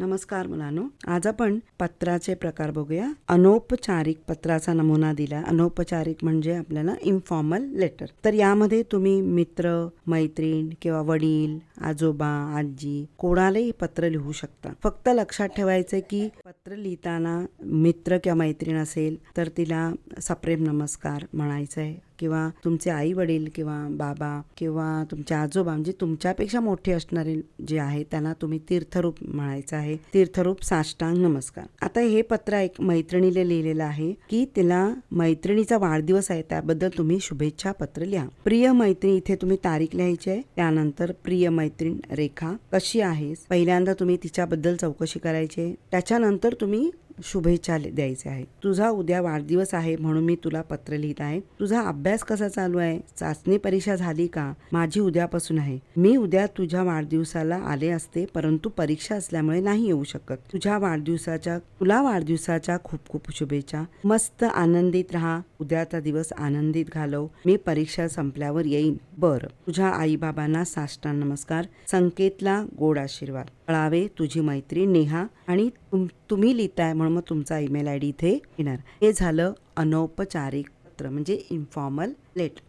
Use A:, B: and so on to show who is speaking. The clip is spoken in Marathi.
A: नमस्कार मुलांनो. आज आपण पत्राचे प्रकार बघूया. अनौपचारिक पत्राचा नमुना दिला. अनौपचारिक म्हणजे आपल्याला इन्फॉर्मल लेटर तर यामध्ये तुम्ही मित्र मैत्रीण किंवा वडील आजोबा आजी कोणालाही पत्र लिहू शकता. फक्त लक्षात ठेवायचं की पत्र लिहिताना मित्र किंवा मैत्रीण असेल तर तिला सप्रेम नमस्कार म्हणायचं आहे. किंवा तुमचे आई वडील किंवा बाबा किंवा तुमचे आजोबा म्हणजे तुमच्यापेक्षा मोठे असणारे जे आहे त्यांना तुम्ही तीर्थरूप म्हणायचं आहे. तीर्थरूप साष्टांग नमस्कार. आता हे पत्र एक मैत्रिणीला लिहिलेलं आहे की तिला मैत्रिणीचा वाढदिवस आहे त्याबद्दल तुम्ही शुभेच्छा पत्र लिहा. प्रिय मैत्रीण इथे तुम्ही तारीख लिहायची आहे. त्यानंतर प्रिय मैत्रीण रेखा कशी आहेस? पहिल्यांदा तुम्ही तिच्याबद्दल चौकशी करायची आहे. त्याच्यानंतर तुम्ही शुभेच्छा द्यायचे आहे. तुझा उद्या वाढदिवस आहे म्हणून मी तुला पत्र लिहित आहे. तुझा अभ्यास कसा चालू आहे? चाचणी परीक्षा झाली का? माझी उद्यापासून आहे. मी उद्या तुझ्या वाढदिवसाला आले असते परंतु परीक्षा असल्यामुळे नाही येऊ शकत. तुझ्या वाढदिवसाच्या तुला वाढदिवसाच्या खूप खूप शुभेच्छा. मस्त आनंदित राहा. उद्याचा दिवस आनंदित घालव. मी परीक्षा संपल्यावर येईन. बर. तुझ्या आईबाबांना साष्टांग नमस्कार. संकेतला गोड आशीर्वाद. कळावे तुझी मैत्री नेहा आणि तुम तुम्ही लिहिताय म्हणून मग तुमचा ईमेल आय डी इथे येणार. हे झालं अनौपचारिक पत्र म्हणजे इन्फॉर्मल लेटर